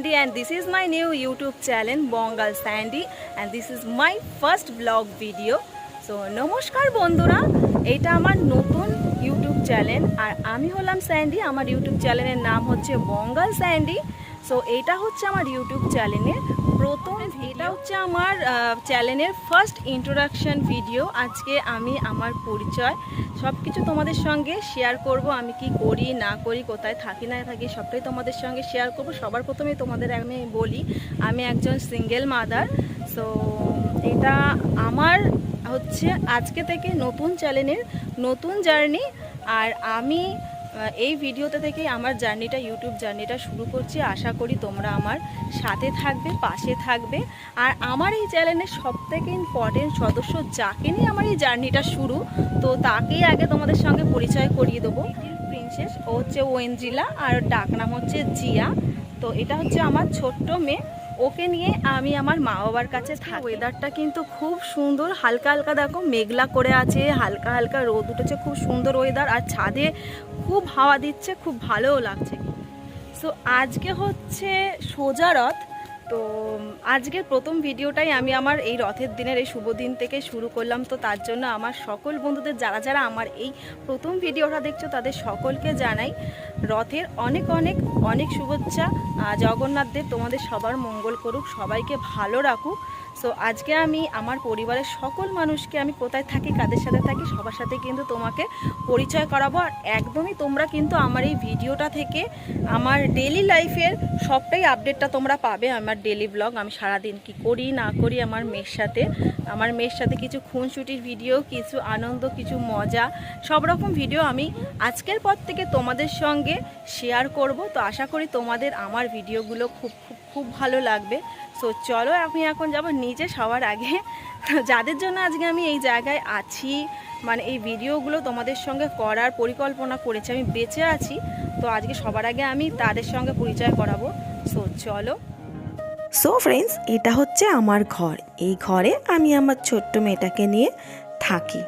this is my new YouTube channel, Bongal Sandy, and this is my first vlog video. So নমস্কার বন্ধুরা, এটা আমার নতুন YouTube channel আর আমি হলাম স্যান্ডি আমার ইউটিউব চ্যানেলের নাম হচ্ছে বঙ্গাল স্যান্ডি সো এটা হচ্ছে আমার ইউটিউব চ্যানেলের প্রথম এটা হচ্ছে আমার চ্যানেলের ফার্স্ট ইন্ট্রোডাকশান ভিডিও আজকে আমি আমার পরিচয় সব কিছু তোমাদের সঙ্গে শেয়ার করব। আমি কি করি, না করি, কোথায় থাকি, না থাকি, সবটাই তোমাদের সঙ্গে শেয়ার করব। সবার প্রথমে তোমাদের আমি বলি, আমি একজন সিঙ্গেল মাদার সো এটা আমার হচ্ছে আজকে থেকে নতুন চ্যানেলের নতুন জার্নি আর আমি এই ভিডিওতে থেকে আমার জার্নিটা ইউটিউব জার্নিটা শুরু করছি। আশা করি তোমরা আমার সাথে থাকবে, পাশে থাকবে। আর আমার এই চ্যানেলের সব থেকে ইম্পর্টেন্ট সদস্য যাকে নিয়ে আমার এই জার্নিটা শুরু, তো তাকেই আগে তোমাদের সঙ্গে পরিচয় করিয়ে দেবো। প্রিন্সেস ও হচ্ছে ওয়েন্দ্রিলা আর ডাকনাম হচ্ছে জিয়া। তো এটা হচ্ছে আমার ছোট্ট মেয়ে। ওকে নিয়ে আমি আমার মা বাবার কাছে থাকি। ওয়েদারটা কিন্তু খুব সুন্দর হালকা হালকা দেখো মেঘলা করে আছে হালকা হালকা রোদ উঠেছে খুব সুন্দর ওয়েদার আর ছাদে খুব হাওয়া দিচ্ছে খুব ভালোও লাগছে। সো আজকে হচ্ছে সোজা রথ। তো আজকের প্রথম ভিডিওটাই আমি আমার এই রথের দিনের এই শুভ দিন থেকে শুরু করলাম। তো তার জন্য আমার সকল বন্ধুদের যারা যারা আমার এই প্রথম ভিডিওটা দেখছ তাদের সকলকে জানাই রথের অনেক অনেক অনেক শুভেচ্ছা। আহ, জগন্নাথ দেব তোমাদের সবার মঙ্গল করুক সবাইকে ভালো রাখুক। সো আজকে আমি আমার পরিবারের সকল মানুষকে আমি কোথায় থাকি কাদের সাথে থাকি সবার সাথে কিন্তু তোমাকে পরিচয় করাবো। আর একদমই তোমরা কিন্তু আমার এই ভিডিওটা থেকে আমার ডেলি লাইফের সবটাই আপডেটটা তোমরা পাবে আমার ডেলি ব্লগ আমি সারাদিন কি করি না করি আমার মেয়ের সাথে। আমার মেয়ের সাথে কিছু খুনসুটির ভিডিও কিছু আনন্দ কিছু মজা সব রকম ভিডিও আমি আজকের পর থেকে তোমাদের সঙ্গে শেয়ার করব। তো আশা করি তোমাদের আমার ভিডিওগুলো খুব খুব খুব ভালো লাগবে। সো চলো আমি এখন যাব নিজে সবার আগে। যাদের জন্য আজকে আমি এই জায়গায় আছি মানে এই ভিডিওগুলো তোমাদের সঙ্গে করার পরিকল্পনা করেছি, আমি বেঁচে আছি, তো আজকে সবার আগে আমি তাদের সঙ্গে পরিচয় করাবো। সো চলো। সো ফ্রেন্ডস এটা হচ্ছে আমার ঘর। এই ঘরে আমি আমার ছোট্ট মেয়েটাকে নিয়ে থাকি।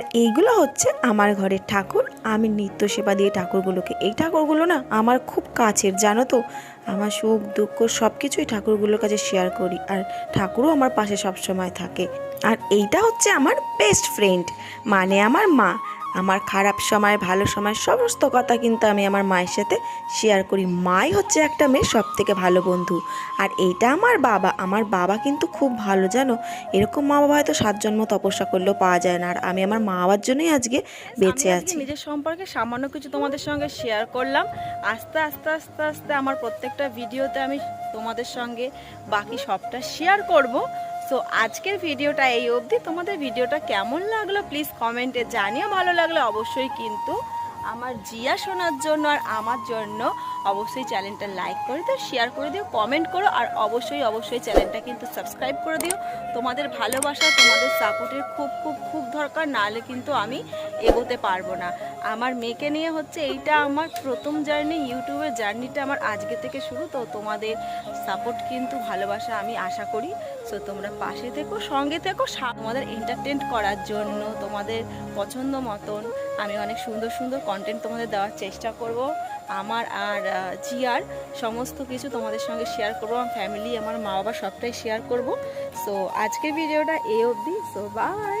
আর এইগুলো হচ্ছে আমার ঘরের ঠাকুর। আমি নিত্য সেবা দিয়ে ঠাকুরগুলোকে, এই ঠাকুরগুলো না আমার খুব কাছের, জানো তো? আমার সুখ, দুঃখ সব কিছুই ঠাকুরগুলোর কাছে শেয়ার করি আর ঠাকুরও আমার পাশে সবসময় থাকে। আর এইটা হচ্ছে আমার বেস্ট ফ্রেন্ড মানে আমার মা। আমার খারাপ সময় ভালো সময় সমস্ত কথা কিন্তু আমি আমার মায়ের সাথে শেয়ার করি। মাই হচ্ছে একটা মেয়ের সব থেকে ভালো বন্ধু। আর এইটা আমার বাবা। আমার বাবা কিন্তু খুব ভালো জানো? এরকম মা বাবা হয়তো সাত জন্ম তপস্যা করলেও পাওয়া যায় না। আর আমি আমার মা বাবার জন্যই আজকে বেঁচে আছি। নিজের সম্পর্কে সামান্য কিছু তোমাদের সঙ্গে শেয়ার করলাম। আস্তে আস্তে আস্তে আস্তে আমার প্রত্যেকটা ভিডিওতে আমি তোমাদের সঙ্গে বাকি সবটা শেয়ার করব। সো আজকের ভিডিওটা এই অবধি। তোমাদের ভিডিওটা কেমন লাগল? প্লিজ কমেন্টে জানিও। ভালো লাগলে অবশ্যই কিন্তু আমার জিয়া শোনার জন্য আর আমার জন্য অবশ্যই চ্যানেলটা লাইক করে দিও শেয়ার করে দিও কমেন্ট করো আর অবশ্যই অবশ্যই চ্যানেলটা কিন্তু সাবস্ক্রাইব করে দিও। তোমাদের ভালোবাসা, তোমাদের সাপোর্টের খুব খুব খুব দরকার, নাহলে কিন্তু আমি এগোতে পারব না। আমার মেয়েকে নিয়ে হচ্ছে এইটা আমার প্রথম জার্নি ইউটিউবের জার্নিটা আমার আজকে থেকে শুরু। তো তোমাদের সাপোর্ট কিন্তু ভালোবাসা আমি আশা করি। সো তোমরা পাশে থেকো, সঙ্গে থেকো তোমাদের এন্টারটেন করার জন্য, তোমাদের পছন্দ মতন আমি অনেক সুন্দর সুন্দর কন্টেন্ট তোমাদের দেওয়ার চেষ্টা করব। আমার আর জিয়ার সমস্ত কিছু তোমাদের সঙ্গে শেয়ার করব আমার ফ্যামিলি আমার মা বাবা সবটাই শেয়ার করব। সো আজকের ভিডিওটা এ অবধি। So by